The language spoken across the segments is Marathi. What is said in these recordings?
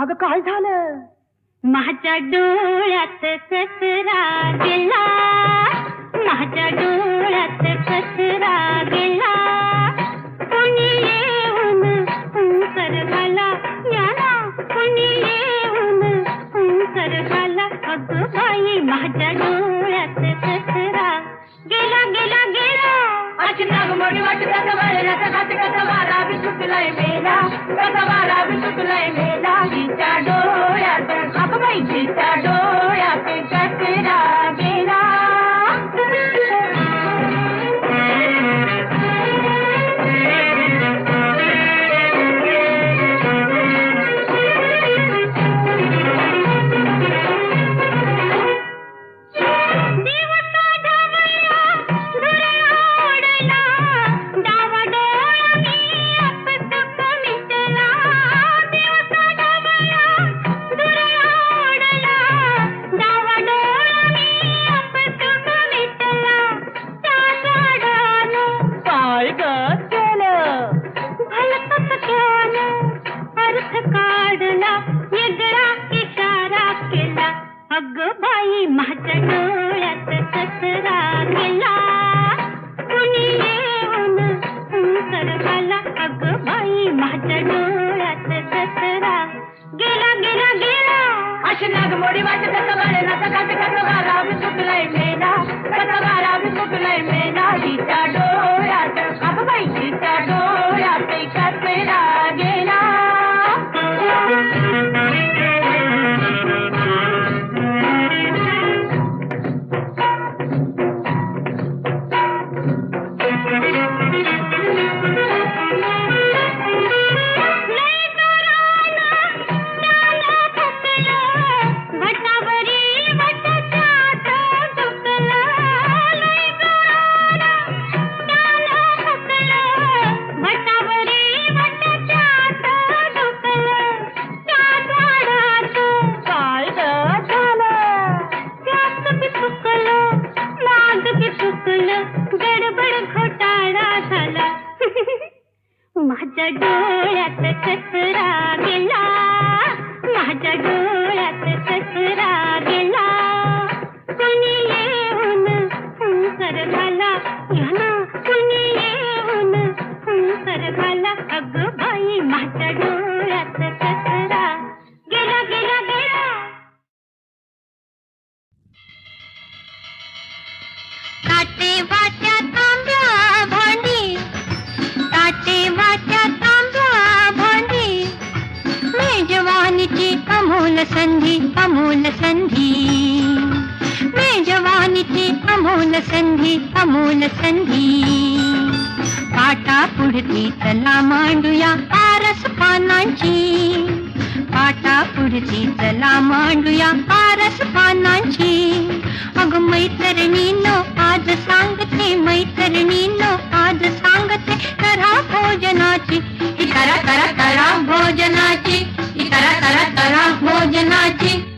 अगं काय झालं? माझ्या डोळ्यात कचरा गेला. माझ्या डोळ्यात कचरा गेला. कोणी येऊन हुंकर घाला याला कोणी येऊन हुंकर घाला अगं बाई माझ्या डोळ्यात कचरा गेला गेला गेला. अशी नागमोडी वाटत आता वळणाचा हात कसा वारा बी सुटलाय मेला कसा वारा बी सुटलाय मेला. तिच्या डोळ्यात अगं बाई तिच्या डोळ्यात काढला वेगळा इशारा केला. अग बाई माझ्या डोळ्यात ससरा गेला कुणी येऊन हुंकर मला अग बाई माझ्या डोळ्यात ससरा गेला गेला गेला. अशी नाग मोडी वाटत आता वळणाचा हात कसं वारा मी सुटलाय मेला. कसं वारा मी सुटलाय मेला. हिच्या डोळ्यात अग बाई हिच्या डोळ्यात अमोल संधी अमोल संधी. थी अमोल संधी अमोल संधी. पाटा पुढती चला मांडूया आरस पानांची. पाटा पुढती चला मांडूया आरस पानांची. अग मैत्रिणीनो आज सांगते मैत्रिणीनो आज सांगते करा भोजनाची. करा करा करा भोजनाची. ही करा करा भोजनाची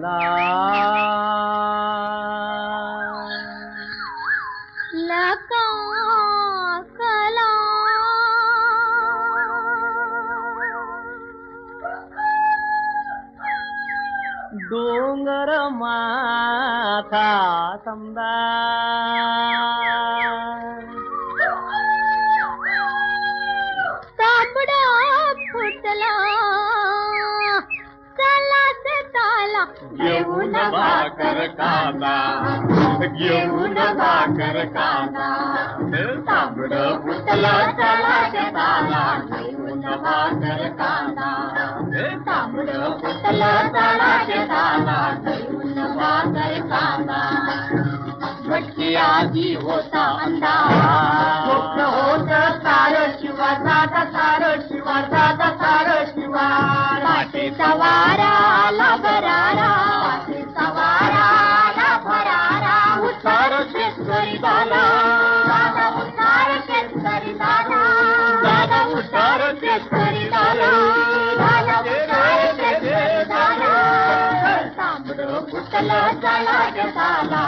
Nó कांदा घेऊन भाकर कांदा. तांबड पुतला चला शेताला घेऊन भाकर कांदा. तांबड पुतला चला शेताला घेऊन भाकर कांदा. भटकी आधी होता अंधार स्वप्न होत सार शिवा दादा सार शिवा दादा सार शिवा. पाठीचा वारा आला बरा शेतकरी दादा दादा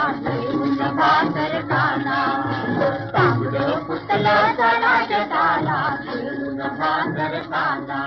उतार शेतकरी दादा तांबड फुटलं चला जगाला घेऊन भाकर काना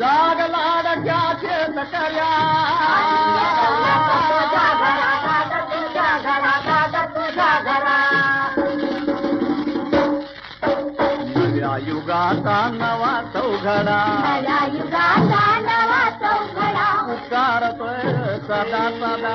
लाडक्या शेत कर्या नव्या युगाचा नवा चौघडा पुकारतोय सदा सदा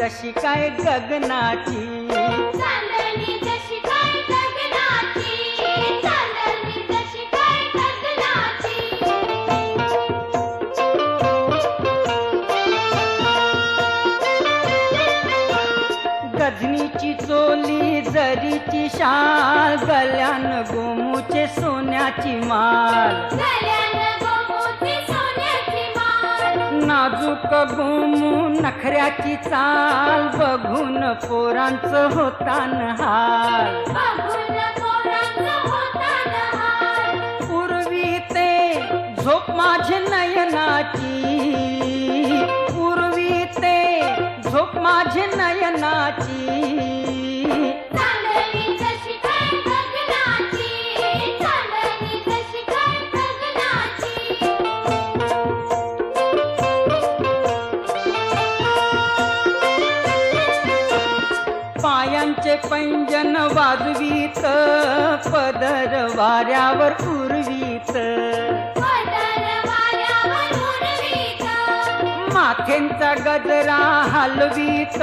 जशी काय गगनाची. गजनीची चोली जरीची शाल गल्यान गोमुचे सोन्याची माल नाजूक गोमू नखऱ्याची चाल बघून पोरांचं हाल. होता नहार पूर्वी ते झोप माझे नयनाची. पूर्वी ते झोप माझे पदर वाऱ्यावर वाऱ्यावर उडवीत माथेंचा गजरा हलवीत.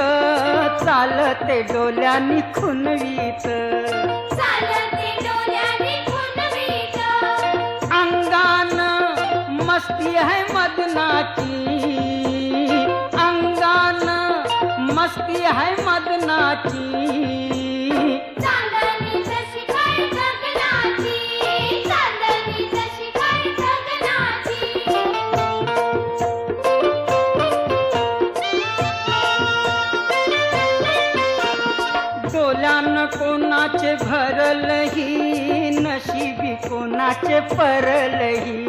चालते डोल्यानी खुनवीत अंगान मस्ती है मदनाची. अंगान मस्ती है मदनाची. परलही नशिबी कोणाचे फरलही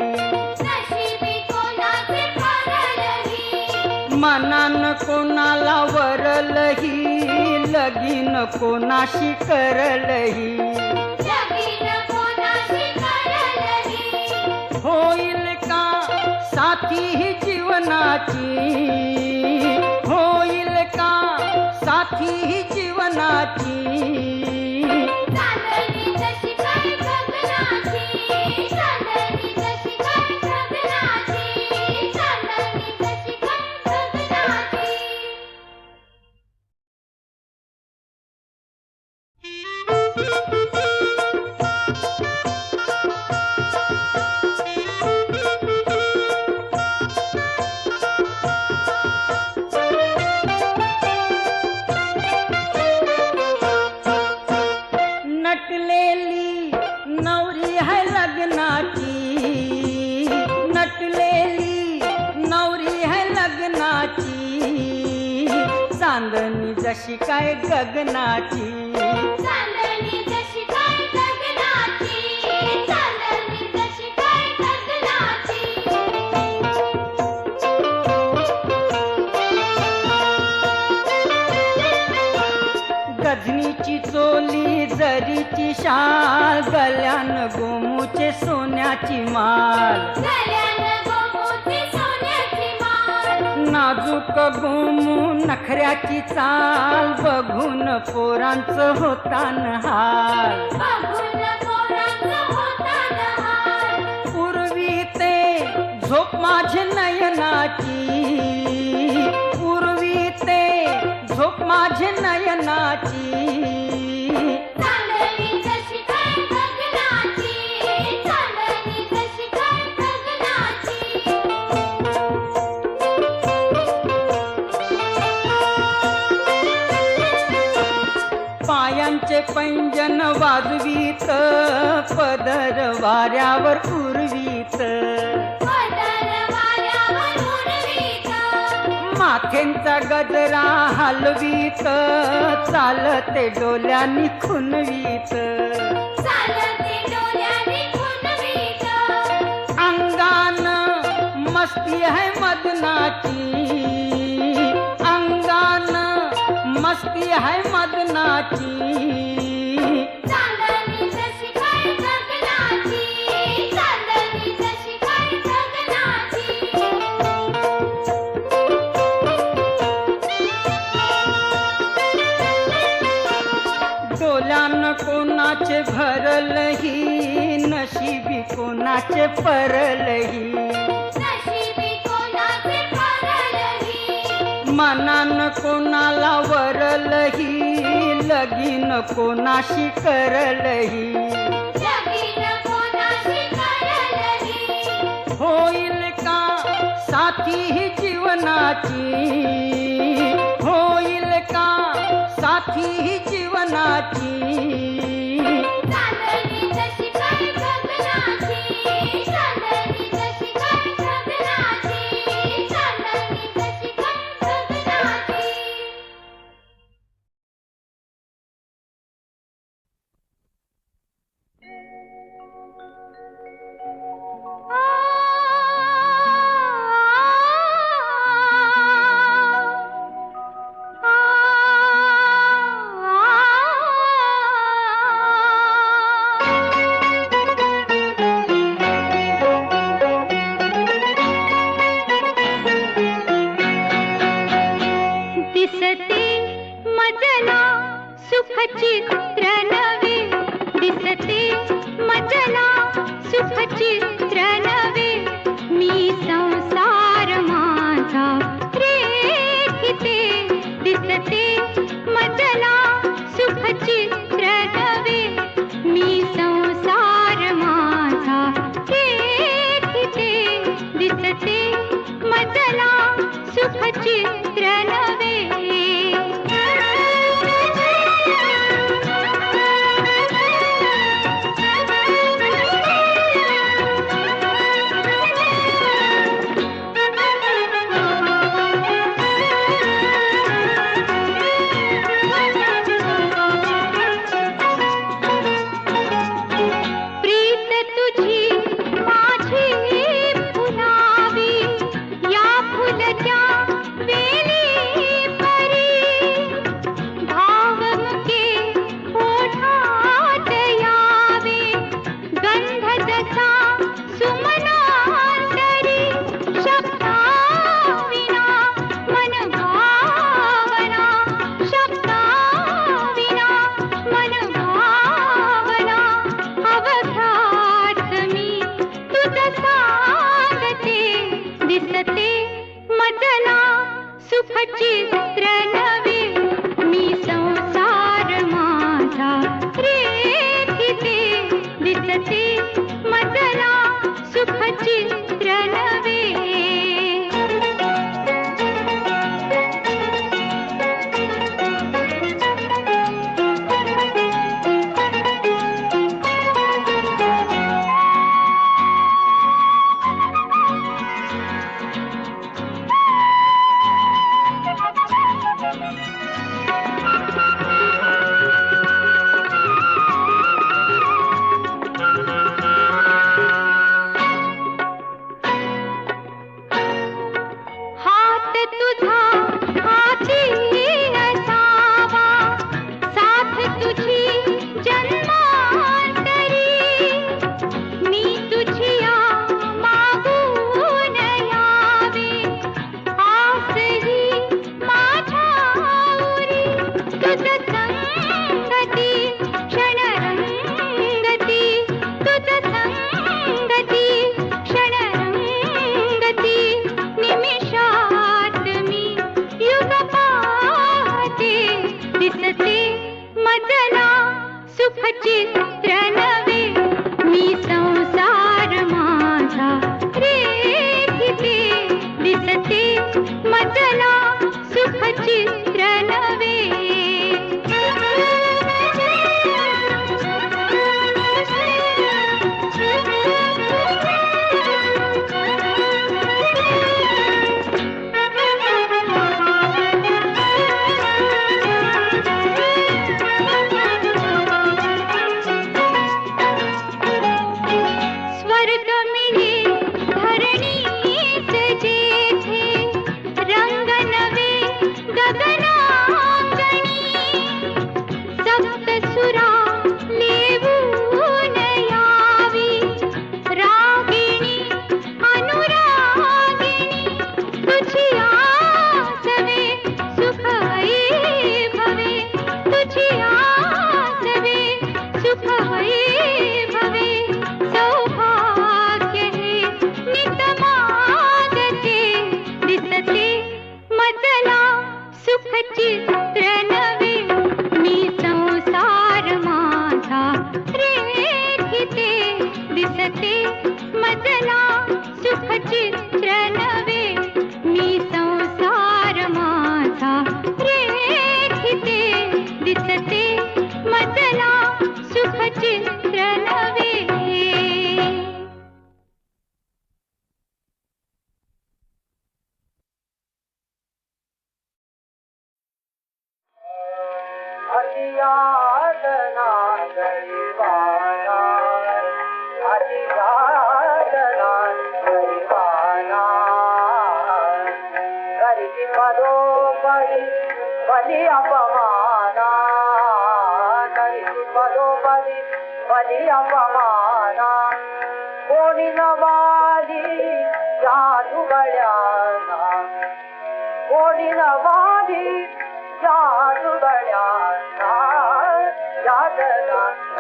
मनान कोणाला वरलही लगीन कोणाशी करलही? होईल का साथी ही जीवनाची? होईल का साथी ही जीवनाची? शाल गल्यान गोमूचे सोन्याची माल नाजूक गोमू नखऱ्याची चाल बघून पोरांचं बघून होतान हाल. पूर्वी ते झोप माझी नयनाची. पूर्वी ते झोप माझी नयनाची. पैंजन वाजवीत पदर वाऱ्यावर उर्वीत माथेंचा गजरा हलवीत चालते डोल्यानी खुनवीत अंगान मस्ती है मदनाची. अंगान मस्ती है मदनाची. कोणाचे परलही? मनान कोणाला वरलही? लगीन कोणाशी करलही? लगीन कोणाशी करलही? होईल का साथी ही जीवनाची? होईल का साथी ही जीवनाची?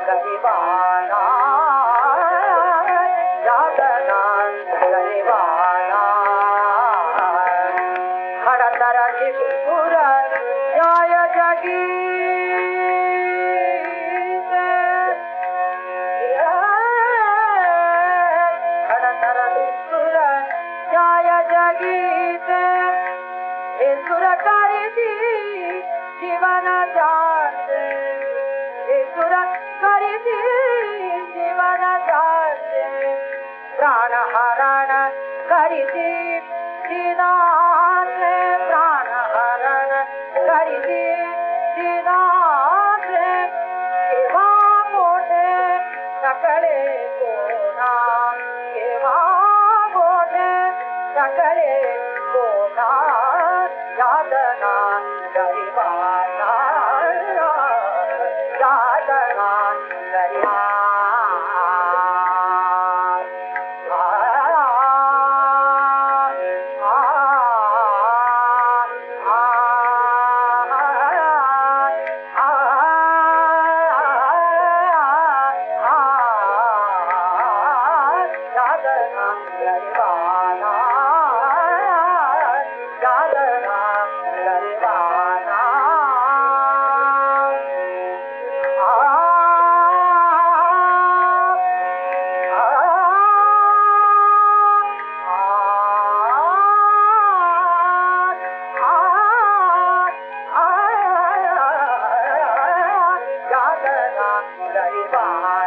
दना सकळे कोणा यादना 挂啊